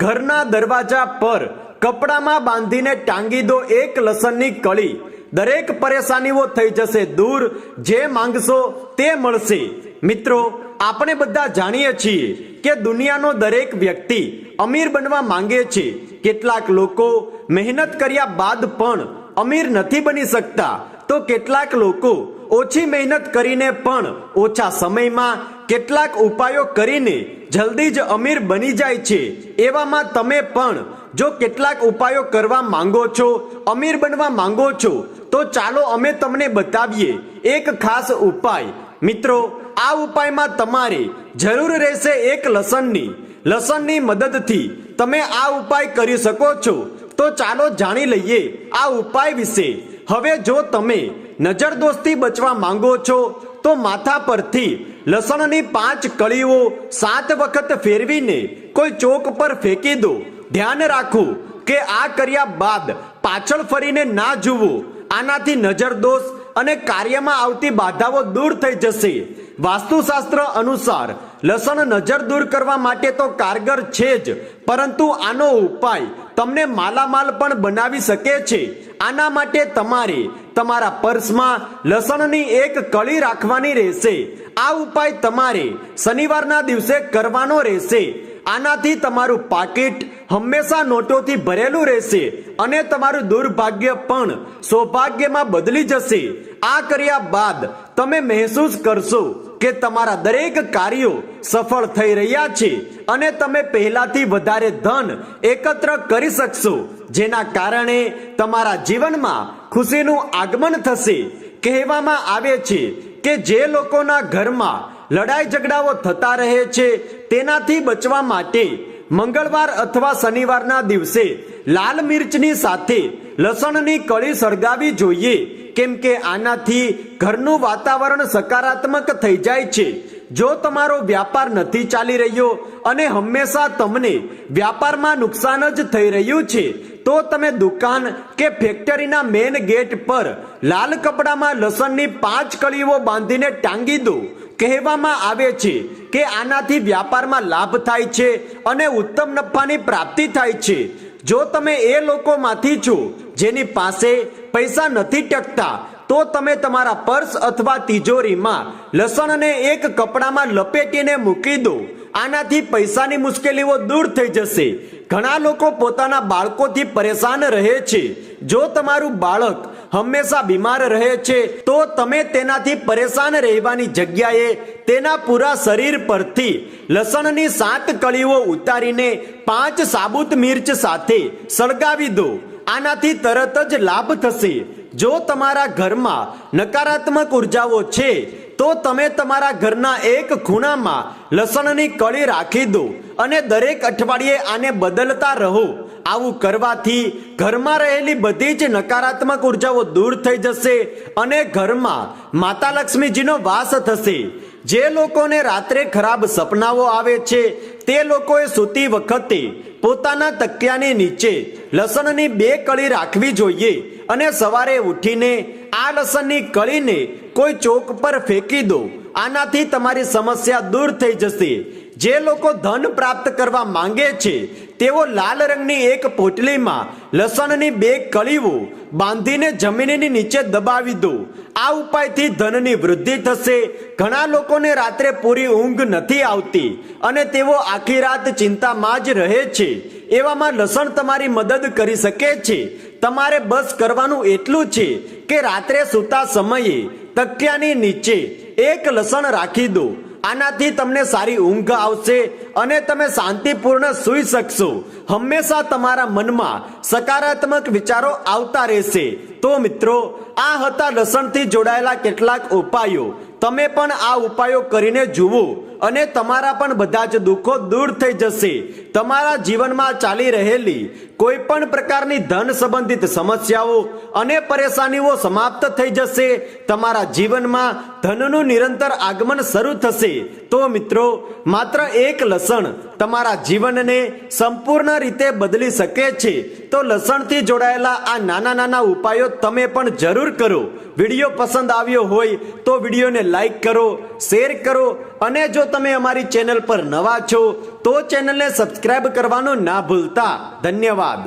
ઘરના દરવાજા પર કપડામાં બાંધીને ટાંગી દો એક લસણની કળી. દરેક પરેશાનીઓ થઈ જશે દૂર. જે માંગશો તે મળશે. મિત્રો, આપણે બધા જાણીએ છીએ કે દુનિયાનો દરેક વ્યક્તિ અમીર બનવા માંગે છે. કેટલાક લોકો મહેનત કર્યા બાદ પણ અમીર નથી બની શકતા. તો કેટલાક લોકો ઓછી મહેનત કરીને પણ ઓછા સમયમાં કેટલાક ઉપાયો કરીને જલ્દી જ અમીર બની જાય છે. એવામાં તમે પણ જો કેટલાક ઉપાયો કરવા માંગો છો, અમીર બનવા માંગો છો, તો ચાલો અમે તમને બતાવીએ એક ખાસ ઉપાય. મિત્રો, આ ઉપાયમાં તમારે જરૂર રહેશે એક લસણની. લસણની મદદથી તમે આ ઉપાય કરી શકો છો. તો ચાલો જાણી લઈએ આ ઉપાય વિશે. હવે જો તમે નજર દોસ્તી બચવા માંગો છો, તો માથા પરથી લસણની પાંચ કળીઓ સાત વખત ફેરવીને કોઈ ચોક પર ફેંકી દો. ધ્યાન રાખો કે આ કર્યા બાદ પાછળ ફરીને ના જુઓ. આનાથી નજર દોષ અને કાર્યમાં આવતી બાધાઓ દૂર થઈ જશે. વાસ્તુશાસ્ત્ર અનુસાર લસણ નજર દૂર કરવા માટે તો કારગર છે જ, પરંતુ આનો ઉપાય તમને માલામાલ પણ બનાવી શકે છે. આના માટે તમારે તમારા પર્સમાં લસણની એક કળી રાખવાની રહેશે. આ ઉપાય તમારે શનિવારના દિવસે કરવાનો રહેશે. આનાથી તમારું પાકીટ હંમેશા નોટોથી ભરેલું રહેશે અને તમારું દુર્ભાગ્ય પણ સૌભાગ્યમાં બદલી જશે. આ કર્યા બાદ તમે મહેસૂસ કરશો કે તમારા દરેક કાર્યો સફળ થઈ રહ્યા છે અને તમે પહેલાથી વધારે ધન એકત્ર કરી શકશો, જેના કારણે તમારા જીવનમાં ખુશીનું આગમન થશે. કહેવામાં આવે છે કે જે લોકોના ઘરમાં લડાઈ ઝઘડાઓ થતા રહે છે, તેનાથી બચવા માટે મંગળવાર અથવા શનિવારના દિવસે લાલ મિર્ચની સાથે લસણની કળી સળગાવી જોઈએ. કેમ કે આનાથી ઘરનું વાતાવરણ સકારાત્મક થઈ જાય છે. જો તમારો વ્યાપાર નથી ચાલી રહ્યો અને હંમેશા તમને વ્યાપારમાં નુકસાન જ થઈ રહ્યું છે તો તમે દુકાન કે ફેક્ટરીના મેન ગેટ પર લાલ કપડામાં લસણની પાંચ કળીઓ બાંધીને ટાંગી દો. કહેવામાં આવે છે કે આનાથી વ્યાપારમાં લાભ થાય છે અને ઉત્તમ નફાની પ્રાપ્તિ થાય છે. જો તમે એ લોકોમાંથી છો જેની પાસે પૈસા નથી ટકતા, તો તમે તમારા પર્સ અથવા તિજોરીમાં લસણને એક કપડામાં લપેટીને મૂકી દો. આનાથી પૈસાની મુશ્કેલીઓ દૂર થઈ જશે. ઘણા લોકો પોતાના બાળકોથી પરેશાન રહે છે. જો તમારું બાળક હંમેશા બીમાર રહે છે, તો તમે તેનાથી પરેશાન રહેવાની જગ્યાએ તેના પૂરા શરીર પરથી લસણની સાત કળીઓ ઉતારીને પાંચ સાબુત મિર્ચ સાથે સળગાવી દો. આનાથી તરત જ લાભ થશે. જો તમારા ઘરમાં નકારાત્મક ઉર્જાઓ છે તો તમે તમારા ઘરના એક ખૂણામાં લસણની કળી રાખી દો અને દરેક અઠવાડિયે આને બદલતા રહો. આવું કરવાથી ઘરમાં રહેલી બધી જ નકારાત્મક ઉર્જાઓ દૂર થઈ જશે અને ઘરમાં માતા લક્ષ્મીજીનો વાસ થશે. જે લોકોને રાત્રે ખરાબ સપનાઓ આવે છે તે લોકોએ સૂતી વખતે પોતાના તકિયાની નીચે લસણની બે કળી રાખવી જોઈએ અને સવારે ઉઠીને આ લસણની કળીને કોઈ ચોક પર ફેંકી દો. આનાથી તમારી સમસ્યા દૂર થઈ જશે. જે લોકો ધન પ્રાપ્ત કરવા માંગે છે, તેઓ લાલ રંગની એક પોટલીમાં લસણની બે કળીઓ બાંધીને જમીનની નીચે દબાવી દો. આ ઉપાયથી ધનની વૃદ્ધિ થશે. ઘણા લોકોને રાત્રે પૂરી ઊંઘ નથી આવતી અને તેઓ આખી રાત ચિંતામાં જ રહે છે. એવામાં લસણ તમારી મદદ કરી શકે છે. તમારે બસ કરવાનું એટલું છે કે રાત્રે સૂતા સમયે તકિયાની નીચે એક લસણ રાખી દો. આનાથી તમને સારી ઊંઘ આવશે અને તમે શાંતિપૂર્ણ સૂઈ શકશો. હંમેશા તમારા મનમાં સકારાત્મક વિચારો આવતા રહેશે. તો મિત્રો, આ હતા લસણથી જોડાયેલા કેટલાક ઉપાયો. તમે પણ આ ઉપાયો કરીને જુઓ. અને તમારા પણ બધા જ દુઃખો દૂર થઈ જશે. તમારા જીવનમાં ચાલી રહેલી કોઈ પણ પ્રકારની ધન સંબંધિત સમસ્યાઓ અને પરેશાનીઓ સમાપ્ત થઈ જશે. તમારા જીવનમાં ધનનું નિરંતર આગમન શરૂ થશે. તો મિત્રો, માત્ર એક લસણ તમારા જીવનને સંપૂર્ણ રીતે બદલી શકે છે. તો લસણથી જોડાયેલા આ નાના નાના ઉપાયો તમે પણ જરૂર કરો. વીડિયો પસંદ આવ્યો હોય તો વિડીયોને લાઈક કરો, શેર કરો અને જો તમે અમારી ચેનલ પર નવા છો તો ચેનલને સબસ્ક્રાઈબ કરવાનું ના ભૂલતા. ધન્યવાદ.